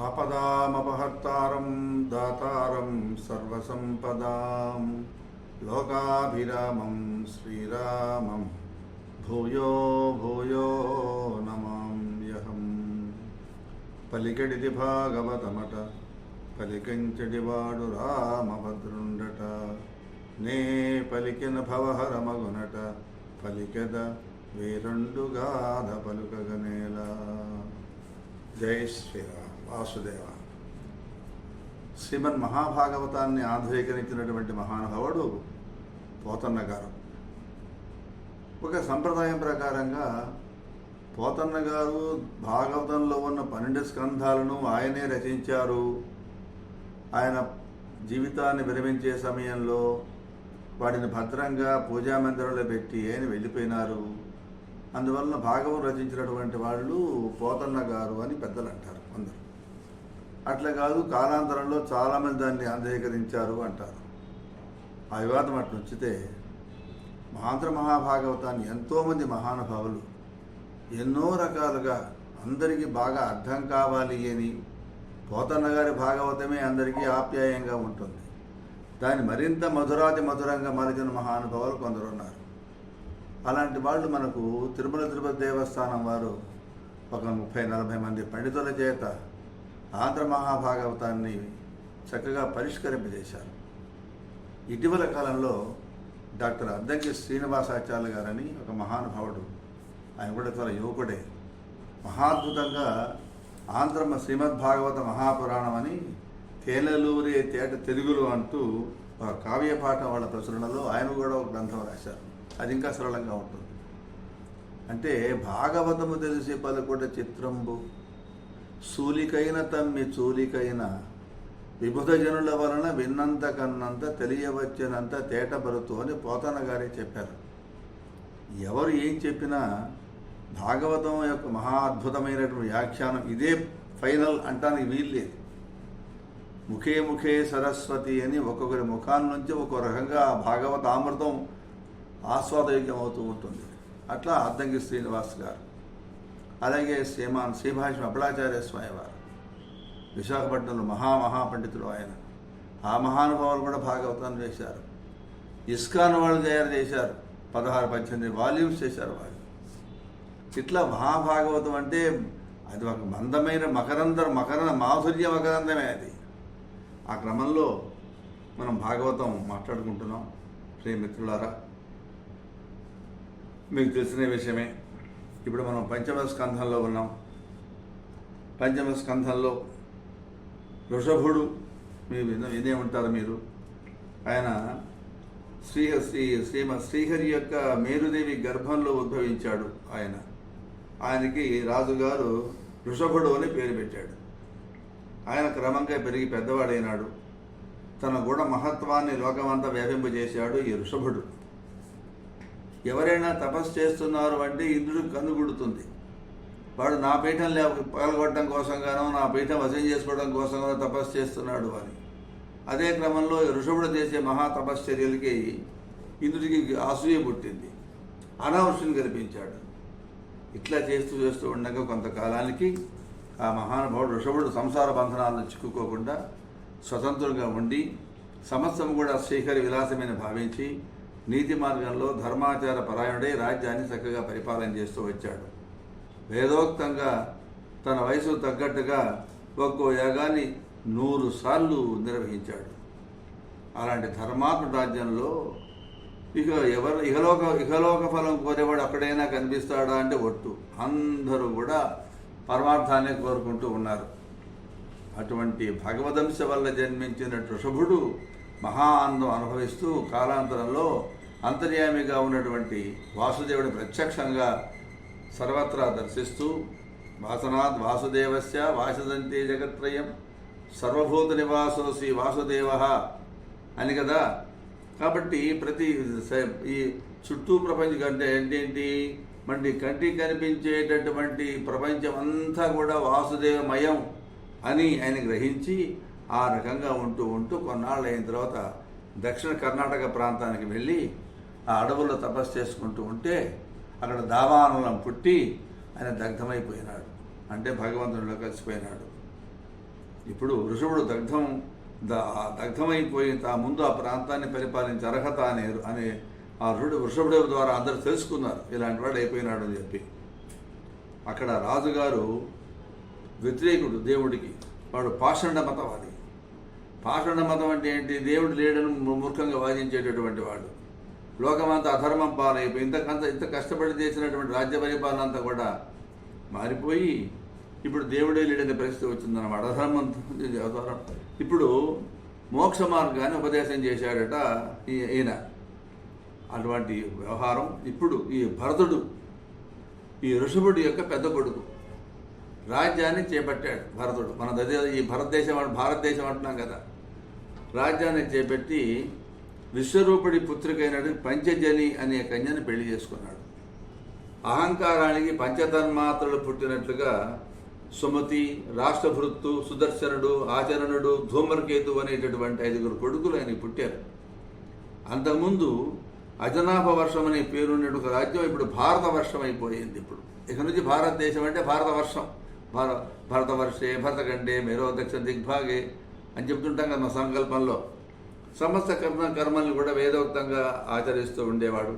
ఆపదామపహర్తారం దాతారం సర్వసంపదాం. లోకాభిరామం శ్రీరామం భూయో భూయో నమామ్యహం పలికెడిది భాగవతమట పలికంచెడివాడు రామభద్రుండట నే పలికిన భవహరమగునట పలికెద వేరండు గాథ పలుకగనేలా. జై శ్రీరామ్. వాసుదేవ. శ్రీమన్ మహాభాగవతాన్ని ఆధునీకరించినటువంటి మహానుభావుడు పోతన్న గారు ఒక సంప్రదాయం ప్రకారంగా పోతన్న గారు భాగవతంలో ఉన్న పన్నెండు స్కంధాలను ఆయనే రచించారు. ఆయన జీవితాన్ని విరమించే సమయంలో వాటిని భద్రంగా పూజా మందిరంలో పెట్టి ఆయన వెళ్ళిపోయినారు. అందువలన భాగవం రచించినటువంటి వాళ్ళు పోతన్న గారు అని పెద్దలు అంటారు అందరు. అట్లా కాదు కాలాంతరంలో చాలామంది దాన్ని అంధీకరించారు అంటారు. ఆ వివాదం అట్లా ఉంచితే మహాంధ్ర మహాభాగవతాన్ని ఎంతోమంది మహానుభావులు ఎన్నో రకాలుగా అందరికీ బాగా అర్థం కావాలి అని పోతన్న గారి భాగవతమే అందరికీ ఆప్యాయంగా ఉంటుంది. దాన్ని మరింత మధురాతి మధురంగా మలిచిన మహానుభావులు కొందరు ఉన్నారు అలాంటి వాళ్ళు మనకు తిరుమల తిరుపతి దేవస్థానం వారు ఒక ముప్పై నలభై మంది పండితుల చేత ఆంధ్ర మహాభాగవతాన్ని చక్కగా పరిష్కరింపజేశారు. ఇటీవల కాలంలో డాక్టర్ అద్దంకి శ్రీనివాసాచార్య గారని ఒక మహానుభావుడు ఆయన కూడా చాలా యువకుడే. మహాద్భుతంగా ఆంధ్ర శ్రీమద్భాగవత మహాపురాణం అని తేనెలూరి తేట తెలుగులో అంటూ ఒక కావ్యపాఠం వాళ్ళ ప్రచురణలో ఆయన కూడా ఒక గ్రంథం రాశారు. అది ఇంకా సరళంగా ఉంటుంది. అంటే భాగవతము తెలిసి పలుకుట చిత్రంబు సూలికైన తమ్మి చూలికైన విభుధజనుల వలన విన్నంత కన్నంత తెలియవచ్చినంత తేటబరుతూ అని పోతన గారే చెప్పారు. ఎవరు ఏం చెప్పినా భాగవతం యొక్క మహా అద్భుతమైనటువంటి వ్యాఖ్యానం ఇదే ఫైనల్ అంటానికి వీల్లేదు ముఖే ముఖే సరస్వతి అని ఒక్కొక్కరి ముఖాన్ నుంచి ఒక్కొక్క రకంగా భాగవత అమృతం ఆస్వాదయోగ్యం అవుతూ ఉంటుంది. అట్లా అద్దంకి శ్రీనివాస్ గారు. అలాగే శ్రీమాన్ శ్రీభాష్యం అప్పలాచార్య స్వామి వారు విశాఖపట్నంలో మహామహాపండితులు ఆయన. ఆ మహానుభావులు కూడా భాగవతాన్ని చేశారు. ఇస్కాన్ వాళ్ళు తయారు చేశారు. పదహారు పద్దెనిమిది వాల్యూమ్స్ చేశారు వాళ్ళు. ఇట్లా మహాభాగవతం అంటే అది ఒక మందమైన మకరంద మకర మాధుర్య మకరందమే అది. ఆ క్రమంలో మనం భాగవతం మాట్లాడుకుంటున్నాం. ప్రియమిత్రులారా మీకు తెలిసిన విషయమే. ఇప్పుడు మనం పంచమ స్కంధంలో ఉన్నాం. పంచమ స్కంధంలో వృషభుడు మీరు విన వినే ఉంటారు మీరు. ఆయన శ్రీ శ్రీ శ్రీమ శ్రీహరి యొక్క మేరుదేవి గర్భంలో ఉద్భవించాడు ఆయన. ఆయనకి రాజుగారు వృషభుడు అని పేరు పెట్టాడు. ఆయన క్రమంగా పెరిగి పెద్దవాడైనాడు. తన గుణ మహత్వాన్ని లోకమంతా వ్యాపింపజేశాడు ఈ వృషభుడు. ఎవరైనా తపస్సు చేస్తున్నారు అంటే ఇంద్రుడు కన్నుగుడుతుంది వాడు నా పీఠం లే పగలగొట్టడం కోసంగానో నా పీఠం వశం చేసుకోవడం కోసంగానో తపస్సు చేస్తున్నాడు అని. అదే క్రమంలో ఋషభుడు చేసే మహా తపశ్చర్యలకి ఇంద్రుడికి అసూయ పుట్టింది. అనావృష్టిని కల్పించాడు. ఇట్లా చేస్తూ చేస్తూ ఉండగా కొంతకాలానికి ఆ మహానుభావుడు ఋషభుడు సంసార బంధనాలను చిక్కుకోకుండా స్వతంత్రంగా ఉండి సమస్తము కూడా శ్రీహరి విలాసమైన భావించి నీతి మార్గంలో ధర్మాచార పరాయణుడై రాజ్యాన్ని చక్కగా పరిపాలన చేస్తూ వచ్చాడు. వేదోక్తంగా తన వయసు తగ్గట్టుగా ఒక్కో యాగాన్ని నూరు సార్లు నిర్వహించాడు. అలాంటి ధర్మాత్మ రాజ్యంలో ఇక ఎవరు ఇహలోక ఇహలోక ఫలం కోరేవాడు అక్కడైనా కనిపిస్తాడా అంటే ఒట్టు. అందరూ కూడా పరమార్థాన్ని కోరుకుంటూ ఉన్నారు. అటువంటి భగవదంశ వల్ల జన్మించిన వృషభుడు మహా ఆనందం అనుభవిస్తూ కాలాంతరంలో అంతర్యామిగా ఉన్నటువంటి వాసుదేవుని ప్రత్యక్షంగా సర్వత్రా దర్శిస్తూ వాసనాద్ వాసుదేవస్య వాసదంతే జగత్రయం సర్వభూత నివాసోసి వాసుదేవ అని కదా? కాబట్టి ప్రతి ఈ చుట్టూ ప్రపంచం అంటే ఏంటి? మనకి కంటికి కనిపించేటటువంటి ప్రపంచం అంతా కూడా వాసుదేవమయం అని ఆయన గ్రహించి ఆ రకంగా ఉంటూ ఉంటూ కొన్నాళ్ళు అయిన తర్వాత దక్షిణ కర్ణాటక ప్రాంతానికి వెళ్ళి ఆ అడవుల్లో తపస్సు చేసుకుంటూ ఉంటే అక్కడ దావానలం పుట్టి ఆయన దగ్ధమైపోయినాడు. అంటే భగవంతునిలో కలిసిపోయినాడు. ఇప్పుడు ఋషభుడు దగ్ధం ద- దగ్ధమైపోయి తా ముందు ఆ ప్రాంతాన్ని పరిపాలించే అర్హత అనే అనే ఆ ఋషుడు వృషభుడు ద్వారా అందరూ తెలుసుకున్నారు. ఇలాంటి వాడు అయిపోయినాడు అని చెప్పి. అక్కడ రాజుగారు వ్యతిరేకుడు దేవుడికి. వాడు పాషండ మతవాది పాషండ మతం అంటే ఏంటి? దేవుడు లేడని మూర్ఖంగా వాదించేటటువంటి వాడు. లోకమంతా అధర్మం పాలైపోయి ఇంతకంత ఇంత కష్టపడి చేసినటువంటి రాజ్య పరిపాలన అంతా కూడా మారిపోయి ఇప్పుడు దేవుడే లేడనే పరిస్థితి వచ్చిందన్నమాట. అధర్మం అధర్మం. ఇప్పుడు మోక్ష మార్గాన్ని ఉపదేశం చేశాడట ఈయన. అటువంటి వ్యవహారం ఇప్పుడు ఈ భరతుడు ఈ ఋషభుడి యొక్క పెద్ద కొడుకు రాజ్యాన్ని చేపట్టాడు భరతుడు. మన దగ్గర ఈ భారతదేశం అంట- భారతదేశం అంటున్నాం కదా. రాజ్యాన్ని చేపట్టి విశ్వరూపుడి పుత్రికైనడు పంచజని అనే కన్యను పెళ్ళి చేసుకున్నాడు. అహంకారానికి పంచతన్మాత్రలు పుట్టినట్లుగా సుమతి రాష్ట్రభృత్తు సుదర్శనుడు ఆచరణుడు ధూమర్కేతు అనేటటువంటి ఐదుగురు కొడుకులు ఆయన పుట్టారు. అంతకుముందు అజనాభ వర్షం అనే పేరున్న ఒక రాజ్యం ఇప్పుడు భారత వర్షం అయిపోయింది ఇప్పుడు. ఇక నుంచి భారతదేశం అంటే భారత వర్షం. భార భరతవర్షే భరతఖండే మేరో దక్ష దిగ్భాగే అని చెప్తుంటాం కదా మా సంకల్పంలో. సమస్త కర్మ కర్మల్ని కూడా వేదోక్తంగా ఆచరిస్తూ ఉండేవాడు.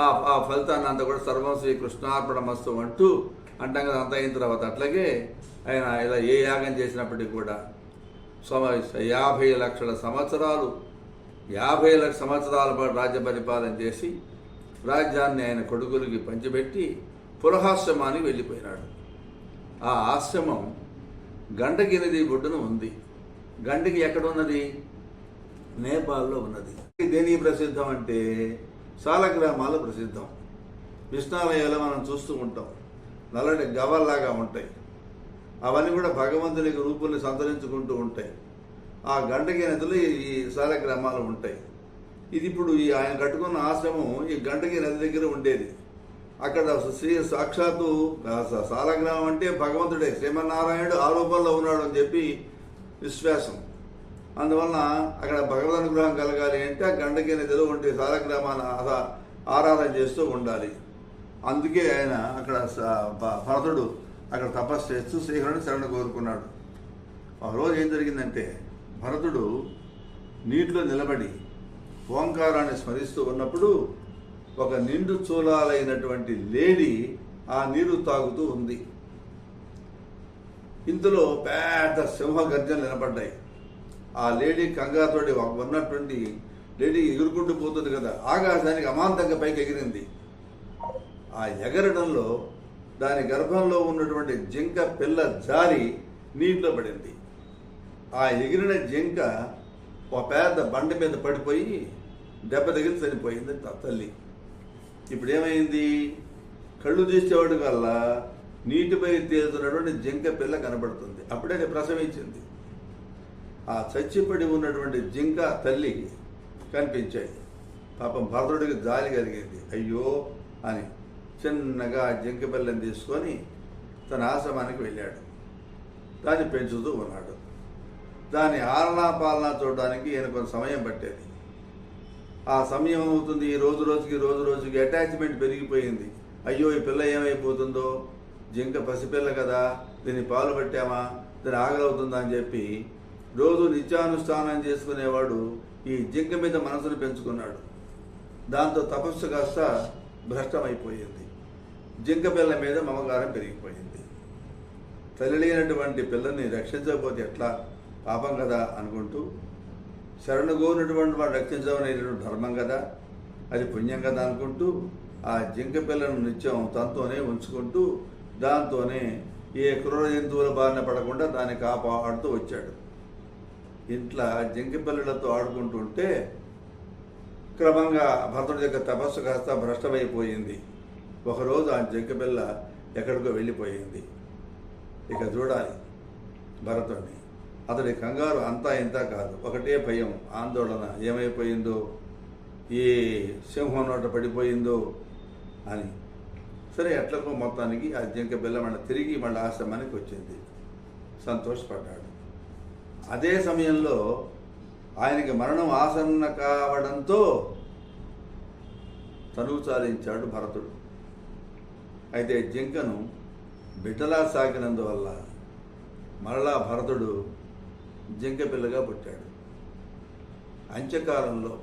ఆ ఆ ఫలితాన్ని అంతా కూడా సర్వం శ్రీ కృష్ణార్పణమస్తు అంటూ అంటాం కదా అంత అయిన తర్వాత అట్లాగే ఆయన ఇలా ఏ యాగం చేసినప్పటికీ కూడా సమ యాభై లక్షల సంవత్సరాలు యాభై లక్ష సంవత్సరాల పాటు రాజ్య పరిపాలన చేసి రాజ్యాన్ని ఆయన కొడుకులకి పంచిపెట్టి పురహాశ్రమానికి వెళ్ళిపోయినాడు. ఆ ఆశ్రమం గండగిరిది ఒడ్డున ఉంది. గండకి ఎక్కడ ఉన్నది? నేపాల్లో ఉన్నది. దేనికి ప్రసిద్ధం అంటే సాలగ్రామాలు ప్రసిద్ధం. విష్ణాలయాలు మనం చూస్తూ ఉంటాం. నల్లటి గవల్లాగా ఉంటాయి. అవన్నీ కూడా భగవంతునికి రూపుల్ని సంతరించుకుంటూ ఉంటాయి. ఆ గండకి నదిలో ఈ సాలగ్రామాలు ఉంటాయి. ఇది ఇప్పుడు ఈ ఆయన కట్టుకున్న ఆశ్రమం ఈ గండకి నది దగ్గర ఉండేది. అక్కడ శ్రీ సాక్షాత్తు సాలగ్రామం అంటే భగవంతుడే శ్రీమన్నారాయణుడు ఆ రూపంలో ఉన్నాడు అని చెప్పి విశ్వాసం. అందువలన అక్కడ భగవద్ అనుగ్రహం కలగాలి అంటే ఆ గండకి నదిలో ఉండే సారగ్రామాన్ని ఆరాధన చేస్తూ ఉండాలి. అందుకే ఆయన అక్కడ స- భరతుడు అక్కడ తపస్సు చేస్తూ శ్రీహరుని శరణ కోరుకున్నాడు. ఒక రోజు ఏం జరిగిందంటే భరతుడు నీటిలో నిలబడి ఓంకారాన్ని స్మరిస్తూ ఉన్నప్పుడు ఒక నిండు చూలాలైనటువంటి లేడీ ఆ నీరు తాగుతూ ఉంది. ఇంతలో పెద్ద సింహ గర్జనలు వినపడ్డాయి. ఆ లేడీ కంగాతోటి ఉన్నటువంటి లేడీ ఎగురుకుంటూ పోతుంది కదా ఆకాశానికి అమాంతంగా పైకి ఎగిరింది. ఆ ఎగరడంలో దాని గర్భంలో ఉన్నటువంటి జింక పిల్ల జారి నీటిలో పడింది. ఆ ఎగిరిన జింక ఒక పెద్ద బండ మీద పడిపోయి దెబ్బ తగిలి చనిపోయింది తల్లి. ఇప్పుడు ఏమైంది కళ్ళు తీసేవాడు వల్ల నీటిపై తేలుతున్నటువంటి జింక పిల్ల కనబడుతుంది. అప్పుడే ప్రసవించింది. ఆ చచ్చిపడి ఉన్నటువంటి జింక తల్లి కనిపించాయి. పాపం భరతుడికి జాలి కలిగింది. అయ్యో అని చిన్నగా జింక పిల్లని తీసుకొని తన ఆశ్రమానికి వెళ్ళాడు. దాన్ని పెంచుతూ ఉన్నాడు. దాని ఆలనా పాలనా చూడడానికి ఈయన కొంత సమయం పట్టేది. ఆ సమయం అవుతుంది. ఈ రోజు రోజుకి రోజు రోజుకి అటాచ్మెంట్ పెరిగిపోయింది. అయ్యో ఈ పిల్ల ఏమైపోతుందో? జింక పసిపిల్ల కదా. దీన్ని పాలు పట్టామా? దీని ఆగలవుతుందా అని చెప్పి రోజు నిత్యానుష్ఠానం చేసుకునేవాడు ఈ జింక మీద మనసును పెంచుకున్నాడు. దాంతో తపస్సు కాస్త భ్రష్టమైపోయింది. జింక పిల్ల మీద మమకారం పెరిగిపోయింది. తల్లినటువంటి పిల్లల్ని పిల్లని రక్షించకపోతే ఎట్లా? పాపం కదా అనుకుంటూ శరణుగోనటువంటి వాడు రక్షించమనేటువంటి ధర్మం కదా? అది పుణ్యం కదా అనుకుంటూ ఆ జింక పిల్లను నిత్యం తనతోనే ఉంచుకుంటూ దాంతోనే ఏ క్రూర జంతువుల బారిన పడకుండా దాన్ని కాపాడుతూ వచ్చాడు. ఇంట్లో జింక ఆడుకుంటుంటే క్రమంగా భరతుడి యొక్క తపస్సు కాస్త భ్రష్టమైపోయింది. ఒకరోజు ఆ జింక ఎక్కడికో వెళ్ళిపోయింది. ఇక చూడాలి భరతుడిని. అతడి కంగారు అంతా ఇంత కాదు. ఒకటే భయం ఆందోళన. ఏమైపోయిందో? ఏ సింహం నోట పడిపోయిందో? అని. సరే ఎట్లకో మొత్తానికి ఆ జింక బిల్ల మళ్ళీ తిరిగి మళ్ళీ ఆశ్రమానికి వచ్చింది. సంతోషపడ్డాడు. అదే సమయంలో ఆయనకి మరణం ఆసన్న కావడంతో తనువు చాలించాడు భరతుడు. అయితే జింకను బిడ్డలా సాకినందువల్ల మరలా భరతుడు జింక పిల్లగా పుట్టాడు. అంత్యకాలంలో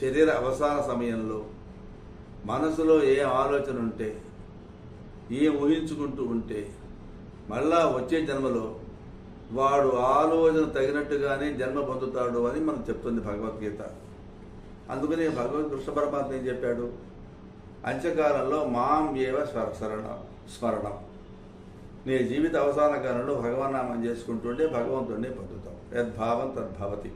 శరీర అవసాన సమయంలో మనసులో ఏ ఆలోచన ఉంటే ఏం ఊహించుకుంటూ ఉంటే మళ్ళా వచ్చే జన్మలో వాడు ఆలోచన తగినట్టుగానే జన్మ పొందుతాడు అని మనం చెప్తుంది భగవద్గీత. అందుకని భగవద్ కృష్ణ పరమాత్మ ఏం చెప్పాడు? అంత్యకాలంలో మాం ఏవ స్మర- స్మరణం. నీ జీవిత అవసాన కాలంలో భగవన్నామం చేసుకుంటుంటే భగవంతుడిని పొందుతాం. యద్భావం తద్భవతి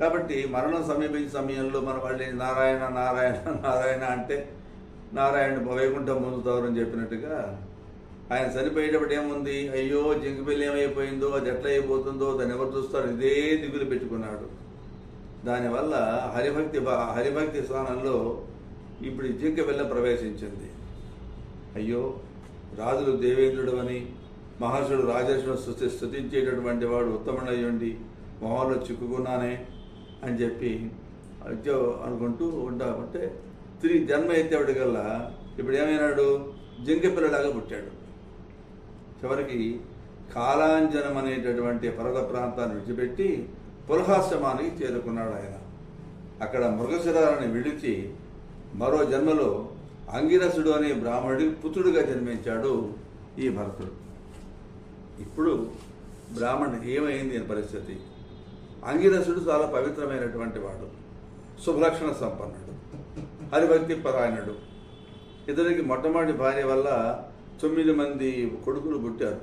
కాబట్టి మరణం సమీపించే సమయంలో మన వాళ్ళని నారాయణ నారాయణ నారాయణ అంటే నారాయణ వైకుంఠం పొందుతారని చెప్పినట్టుగా ఆయన చనిపోయేటప్పుడు ఏముంది? అయ్యో జింకపిల్లి ఏమైపోయిందో అది ఎట్లా అయిపోతుందో దాన్ని ఎవరు చూస్తారు? ఇదే దిగులు పెట్టుకున్నాడు. దానివల్ల హరిభక్తి హరిభక్తి స్థానంలో ఇప్పుడు జింక పిల్ల ప్రవేశించింది. అయ్యో రాజులు దేవేంద్రుడు అని మహర్షుడు రాజర్షుడు స్థుతి స్థుతించేటటువంటి వాడు ఉత్తముడయ్యుండి మొహంలో చిక్కుకున్నానే అని చెప్పి అనుకుంటూ ఉంటామంటే తిరిగి జన్మ ఎత్తేవాడికల్లా ఇప్పుడు ఏమైనాడు? జింక పిల్లలాగా పుట్టాడు. చివరికి కాలాంజనం అనేటటువంటి పర్వత ప్రాంతాన్ని విడిచిపెట్టి పులహాశ్రమానికి చేరుకున్నాడు ఆయన. అక్కడ మృగశిరాలను విడిచి మరో జన్మలో అంగిరసుడు అనే బ్రాహ్మణుడికి పుత్రుడిగా జన్మించాడు ఈ భరతుడు. ఇప్పుడు బ్రాహ్మణుడికి ఏమైంది అని పరిస్థితి? అంగిరసుడు చాలా పవిత్రమైనటువంటి వాడు శుభలక్షణ సంపన్నుడు హరిభక్తి పరాయణుడు. ఇతనికి మొట్టమొదటి భార్య వల్ల తొమ్మిది మంది కొడుకులు పుట్టారు.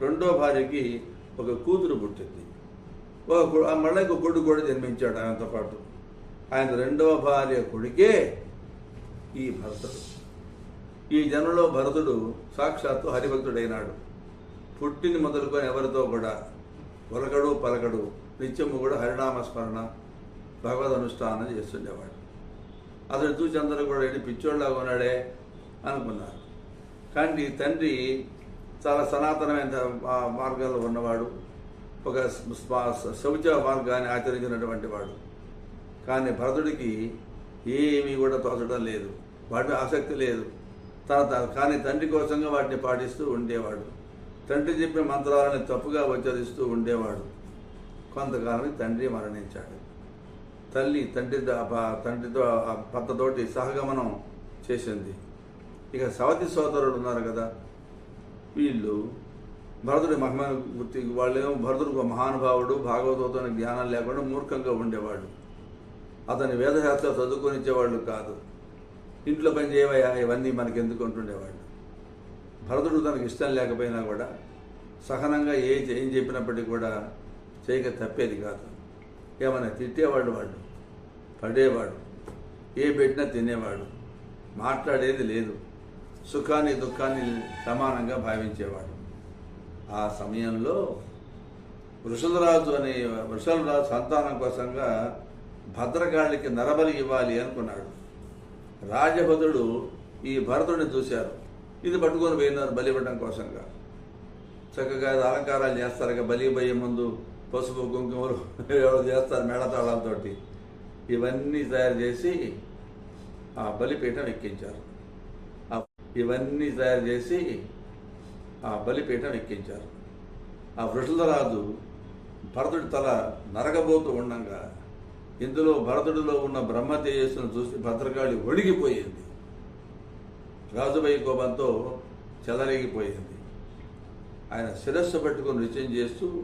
రెండో భార్యకి ఒక కూతురు పుట్టింది. ఒక ఆ మళ్ళీ ఒక కొడుకు కూడా జన్మించాడు ఆయనతో పాటు. ఆయన రెండవ భార్య కొడుకే ఈ భరతుడు. ఈ జన్మలో భరతుడు సాక్షాత్తు హరిభక్తుడైనాడు. పుట్టిన మొదలుకొని ఎవరితో కూడా? ఒలకడు పలకడు నిత్యము కూడా హరినామస్మరణ భగవద్ అనుష్ఠానం చేస్తుండేవాడు. అతడు చూసి అందరూ కూడా వెళ్ళి పిచ్చోళ్ళలాగా ఉన్నాడే అనుకున్నారు. కానీ తండ్రి చాలా సనాతనమైన ఆ మార్గంలో ఉన్నవాడు ఒక శౌచ మార్గాన్ని ఆచరించినటువంటి వాడు. కానీ భరతుడికి ఏమీ కూడా తోచడం లేదు. వాటి ఆసక్తి లేదు. తన కానీ తండ్రి కోసంగా వాటిని పాటిస్తూ ఉండేవాడు. తండ్రి చెప్పిన మంత్రాలను తప్పుగా ఉచ్చరిస్తూ ఉండేవాడు. కొంతకాలానికి తండ్రి మరణించాడు. తల్లి తండ్రి తండ్రితో భర్తతోటి సహగమనం చేసింది. ఇక సవతి సోదరుడు ఉన్నారు కదా వీళ్ళు భరతుడి మహిమ గుర్తి వాళ్ళేమో భరతుడు ఒక మహానుభావుడు భాగవతంతో జ్ఞానం లేకుండా మూర్ఖంగా ఉండేవాడు అతని వేదశాస్త్రం చదువుకొనిచ్చేవాళ్ళు కాదు. ఇంట్లో పని చేయవయ్యా ఇవన్నీ మనకి ఎందుకు అంటుండేవాళ్ళు. భరతుడు తనకి ఇష్టం లేకపోయినా కూడా సహనంగా ఏ ఏం చెప్పినప్పటికీ కూడా చేయక తప్పేది కాదు. ఏమైనా తిట్టేవాడు వాడు పడేవాడు ఏ పెట్టినా తినేవాడు మాట్లాడేది లేదు. సుఖాన్ని దుఃఖాన్ని సమానంగా భావించేవాడు. ఆ సమయంలో వృషలరాజు అనే వృషలరాజు సంతానం కోసంగా భద్రకాళికి నరబలి ఇవ్వాలి అనుకున్నాడు. రాజభద్రుడు ఈ భరతుడిని చూశారు. ఇది పట్టుకొని పోయినారు బలి ఇవ్వడం కోసంగా. చక్కగా అలంకారాలు చేస్తారు ఇక బలి పోయే ముందు పసుపు కుంకుమలు ఎవరు చేస్తారు మేళతాళాలతోటి ఇవన్నీ తయారు చేసి ఆ బలిపీఠం ఎక్కించారు. ఇవన్నీ తయారు చేసి ఆ బలిపీఠం ఎక్కించారు. ఆ వృషలరాజు భరతుడి తల నరగబోతూ ఉండంగా ఇందులో భరతుడిలో ఉన్న బ్రహ్మ తేజస్సును చూసి భద్రకాళి ఒడిగిపోయింది. రాజుపై కోపంతో చెలరేగిపోయింది. ఆయన శిరస్సు పట్టుకుని నృత్యం చేస్తూ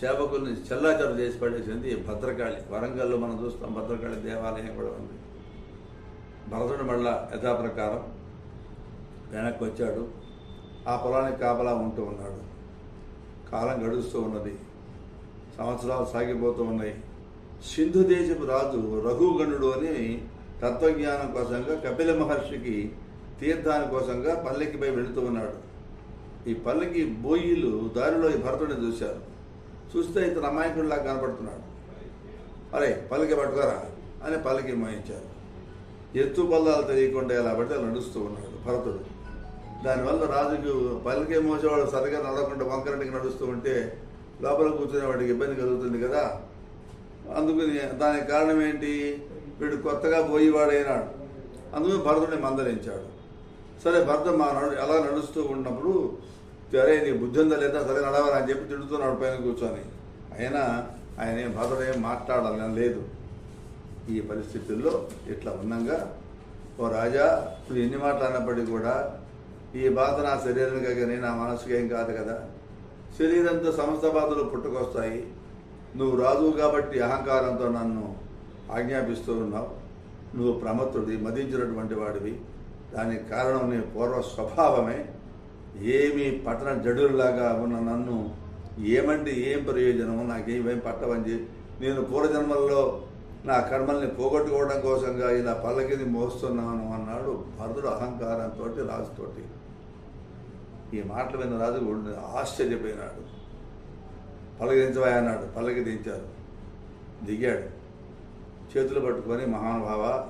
సేవకుల్ని చెల్లాచెర చేసి పడేసింది భద్రకాళి. వరంగల్లో మనం చూస్తాం భద్రకాళి దేవాలయం కూడా ఉంది. భరతుడు మళ్ళా యథాప్రకారం వెనక్కి వచ్చాడు ఆ పొలానికి కాపలా ఉంటూ ఉన్నాడు. కాలం గడుస్తూ ఉన్నది. సంవత్సరాలు సాగిపోతూ ఉన్నాయి. సింధు దేశపు రాజు రఘుగణుడు అని తత్వజ్ఞానం కోసంగా కపిల మహర్షికి తీర్థాని కోసంగా పల్లెకిపై వెళుతూ ఉన్నాడు. ఈ పల్లెకి బోయిలు దారిలో ఈ భరతుడిని చూశారు. చూస్తే ఇతను అమాయకుడిలా కనపడుతున్నాడు. అరే పల్లకి పట్టుకోరా అని పల్లకి మోయించారు ఎత్తు పల్లాలు తెలియకుండా ఎలా పడితే అలా నడుస్తూ ఉన్నాడు భరతుడు. దానివల్ల రాజుకు పల్లకి మోసేవాడు సరిగా నడవకుండా వంకరటికి నడుస్తూ ఉంటే లోపల కూర్చునే వాడికి ఇబ్బంది కలుగుతుంది కదా? అందుకని దానికి కారణం ఏంటి? వీడు కొత్తగా పోయేవాడైనాడు. అందుకు భరతుడిని మందలించాడు. సరే భరత మా నడు అలా నడుస్తూ ఉన్నప్పుడు సరే నీ బుద్ధి ఉందా లేదా? సరే నడవాలి అని చెప్పి తిడుతున్నాడు పైన కూర్చొని. అయినా ఆయన ఏం భద్రుడు ఏం మాట్లాడాలని లేదు. ఈ పరిస్థితుల్లో ఇట్లా ఉన్నాగా ఓ రాజా నువ్వు ఎన్ని మాట్లాడినప్పటికీ కూడా ఈ బాధ నా శరీరానికి కానీ నా మనసుకి ఏం కాదు కదా. శరీరంతో సమస్త బాధలు పుట్టుకొస్తాయి. నువ్వు రాజువు కాబట్టి అహంకారంతో నన్ను ఆజ్ఞాపిస్తూ ఉన్నావు. నువ్వు ప్రమత్తుడి మదించినటువంటి వాడివి. దానికి కారణం నీ పూర్వ స్వభావమే. ఏమి పట్టణ జడుల్లాగా ఉన్న నన్ను ఏమంటే ఏం ప్రయోజనము నాకేమేం పట్టవని చెప్పి నేను పూర్వజన్మల్లో నా కర్మల్ని పోగొట్టుకోవడం కోసంగా ఇలా పల్లకిని మోస్తున్నాను అన్నాడు భరతుడు అహంకారంతో రాజుతోటి. ఈ మాటలు విన్న రాజు గుండె ఆశ్చర్యపోయినాడు. పలకరించవా అన్నాడు. పల్లకి దించారు. దిగాడు. చేతులు పట్టుకొని మహానుభావ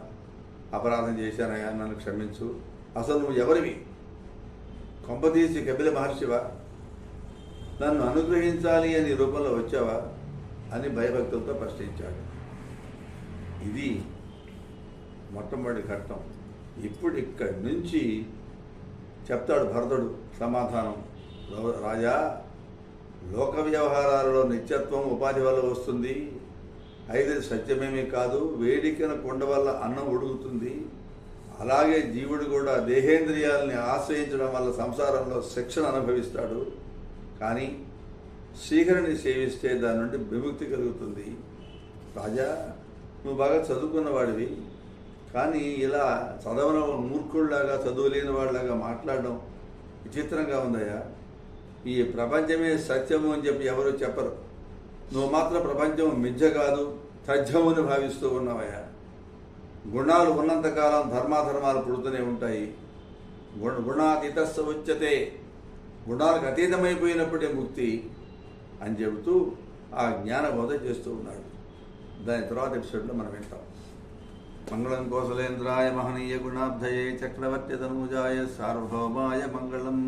అపరాధం చేశానయ్యా నన్ను క్షమించు. అసలు నువ్వు ఎవరివి? కొంపతీసి కపిల మహర్షివా? నన్ను అనుగ్రహించాలి అని రూపంలో వచ్చావా? అని భయభక్తులతో ప్రశ్నించాడు. ఇది మొట్టమొదటి ఘట్టం. ఇప్పుడు ఇక్కడి నుంచి చెప్తాడు భరతుడు సమాధానం. రాజా లోక వ్యవహారాలలో నిత్యత్వం ఉపాధి వల్ల వస్తుంది. అయితే సత్యమేమీ కాదు వేడికిన కొండ వల్ల అన్నం ఉడుగుతుంది అలాగే జీవుడు కూడా దేహేంద్రియాలని ఆశ్రయించడం వల్ల సంసారంలో శిక్షణ అనుభవిస్తాడు. కానీ శ్రీహరిని సేవిస్తే దాని నుండి విముక్తి కలుగుతుంది. రాజా నువ్వు బాగా చదువుకున్నవాడివి కానీ ఇలా చదవన మూర్ఖుల్లాగా చదువులేని వాళ్ళలాగా మాట్లాడడం విచిత్రంగా ఉందయ్యా. ఈ ప్రపంచమే సత్యము అని చెప్పి ఎవరు చెప్పరు. నువ్వు మాత్రం ప్రపంచం మిథ్య కాదు తథ్యముని భావిస్తూ ఉన్నావయ్యా. గుణాలు ఉన్నంతకాలం ధర్మాధర్మాలు పుడుతూనే ఉంటాయి. గుణ గుణాతీతస్స ఉచ్యతే. గుణాలకు అతీతమైపోయినప్పుడే ముక్తి అని చెబుతూ ఆ జ్ఞాన బోధ చేస్తూ ఉన్నాడు. దాని తర్వాత ఎపిసోడ్లో మనం వింటాం. మంగళం కోసలేంద్రాయ మహనీయ గుణాబ్ధయే చక్రవర్తి తనూజాయ సార్వభౌమాయ మంగళం.